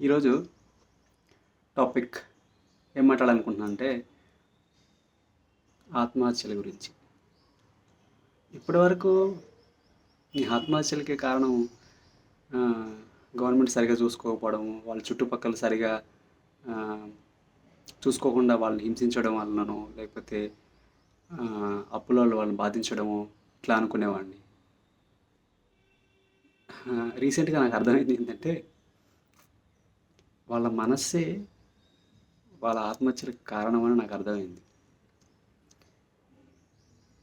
ఈరోజు టాపిక్ ఏం మాట్లాడాలనుకుంటున్నా అంటే ఆత్మహత్యల గురించి. ఇప్పటివరకు ఈ ఆత్మహత్యలకి కారణం గవర్నమెంట్ సరిగా చూసుకోకపోవడం వాళ్ళ చుట్టుపక్కల సరిగా చూసుకోకుండా వాళ్ళని హింసించడం వలనను లేకపోతే అప్పుల వాళ్ళు వాళ్ళని బాధించడము ఇట్లా అనుకునేవాడిని. రీసెంట్గా నాకు అర్థమైంది ఏంటంటే వాళ్ళ మనస్సే వాళ్ళ ఆత్మహత్యలకు కారణమని నాకు అర్థమైంది.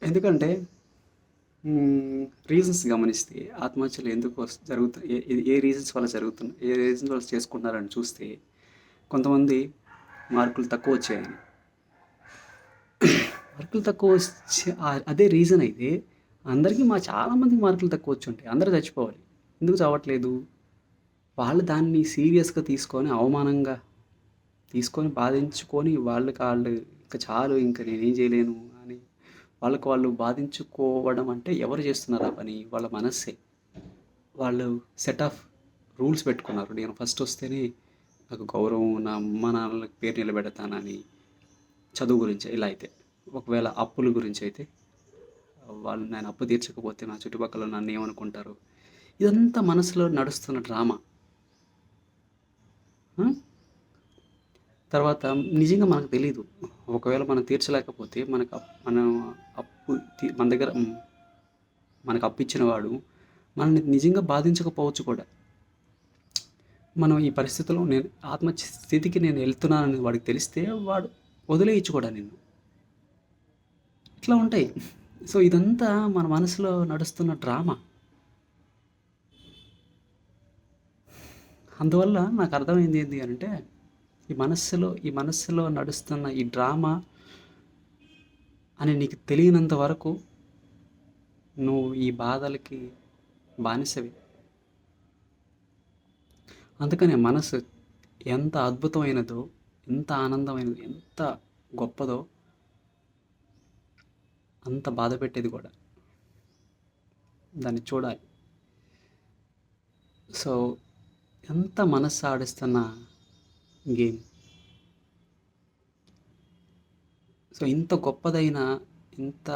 ఎందుకంటే రీజన్స్ గమనిస్తే ఆత్మహత్యలు ఎందుకు జరుగుతు ఏ ఏ- రీజన్స్ వల్ల జరుగుతున్నాయి ఏ రీజన్స్ వల్ల చేసుకుంటున్నారని చూస్తే కొంతమంది మార్కులు తక్కువ వచ్చాయని. మార్కులు తక్కువ వచ్చే అదే రీజన్ అయితే అందరికీ మా చాలామందికి మార్కులు తక్కువ వచ్చి ఉంటాయి. అందరూ చచ్చిపోవాలి. ఎందుకు చావట్లేదు? వాళ్ళు దాన్ని సీరియస్గా తీసుకొని అవమానంగా తీసుకొని బాధించుకొని వాళ్ళకి వాళ్ళు ఇంకా చాలు ఇంకా నేనేం చేయలేను అని వాళ్ళకు వాళ్ళు బాధించుకోవడం అంటే ఎవరు చేస్తున్నారు ఆ పని? వాళ్ళ మనస్సే. వాళ్ళు సెట్ ఆఫ్ రూల్స్ పెట్టుకున్నారు. నేను ఫస్ట్ వస్తేనే నాకు గౌరవం నా అమ్మ నాన్నలకు పేరు నిలబెడతానని చదువు గురించి ఇలా అయితే ఒకవేళ అప్పుల గురించి అయితే వాళ్ళు నేను అప్పు తీర్చకపోతే నా చుట్టుపక్కల నన్ను ఏమనుకుంటారు? ఇదంతా మనసులో నడుస్తున్న డ్రామా. తర్వాత నిజంగా మనకు తెలియదు ఒకవేళ మనం తీర్చలేకపోతే మనకు అప్- మనం అప్పు మన దగ్గర మనకు అప్పు ఇచ్చిన వాడు మనల్ని నిజంగా బాధించకపోవచ్చు కూడా. మనం ఈ పరిస్థితిలో నేను ఆత్మహత్య స్థితికి నేను వెళ్తున్నానని వాడికి తెలిస్తే వాడు వదిలేయచ్చు కూడా నిన్ను. ఇట్లా ఉంటాయి. సో ఇదంతా మన మనసులో నడుస్తున్న డ్రామా. అందువల్ల నాకు అర్థమైంది ఏంటి అంటే ఈ మనస్సులో ఈ మనస్సులో నడుస్తున్న ఈ డ్రామా అని నీకు తెలియనంత వరకు నువ్వు ఈ బాధలకి బానిసవి. అందుకనే మనసు ఎంత అద్భుతమైనదో ఎంత ఆనందమైనదో ఎంత గొప్పదో అంత బాధ పెట్టేది కూడా. దాన్ని చూడాలి. సో ఎంత మనస్సు ఆడిస్తున్న గేమ్. సో ఇంత గొప్పదైన ఇంత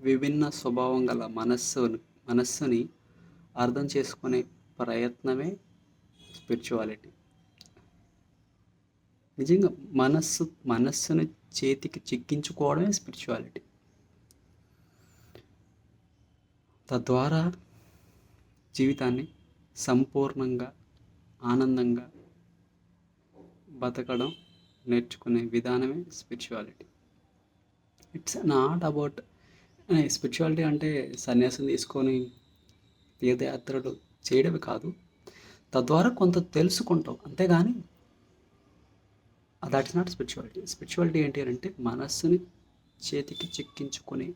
విభిన్న స్వభావం గల మనస్సు మనస్సుని అర్థం చేసుకునే ప్రయత్నమే స్పిరిచువాలిటీ. నిజంగా మనస్సు మనస్సును చేతికి చిక్కించుకోవడమే స్పిరిచువాలిటీ. తద్వారా జీవితాన్ని సంపూర్ణంగా ఆనందంగా బతకడం నేర్చుకునే విధానమే spirituality. It's not about spirituality అంటే సన్యాసం తీసుకొని తీర్థయాత్రలు చేయడమే కాదు. తద్వారా కొంత తెలుసుకుంటాం. అంతేగాని that is not spirituality spirituality ఏంటి అని అంటే మనస్సుని చేతికి చిక్కించుకుని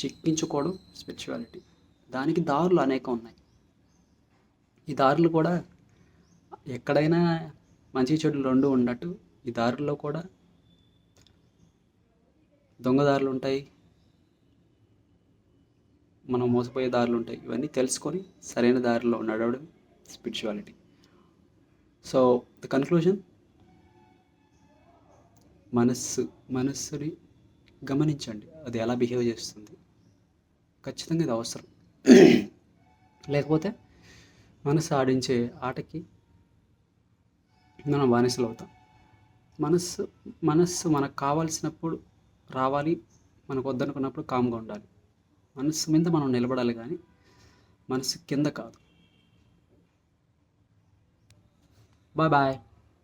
చిక్కించుకోవడం స్పిరిచువాలిటీ దానికి దారులు అనేకం ఉన్నాయి. ఈ దారులు కూడా ఎక్కడైనా మంచి చెడులు రెండు ఉన్నట్టు ఈ దారుల్లో కూడా దొంగదారులు ఉంటాయి. మనం మోసపోయే దారులు ఉంటాయి. ఇవన్నీ తెలుసుకొని సరైన దారిలో నడవడం స్పిరిచువాలిటీ. So the conclusion. మనస్సు మనస్సుని గమనించండి. అది ఎలా బిహేవ్ చేస్తుంది. ఖచ్చితంగా ఇది అవసరం. లేకపోతే మనసు ఆడించే ఆటకి మనం బానిసలు అవుతాం. మనస్సు మనస్సు మనకు కావాల్సినప్పుడు రావాలి మనకు వద్దనుకున్నప్పుడు కామ్గా ఉండాలి. మనస్సు మీద మనం నిలబడాలి కానీ మనసు కింద కాదు. Bye bye.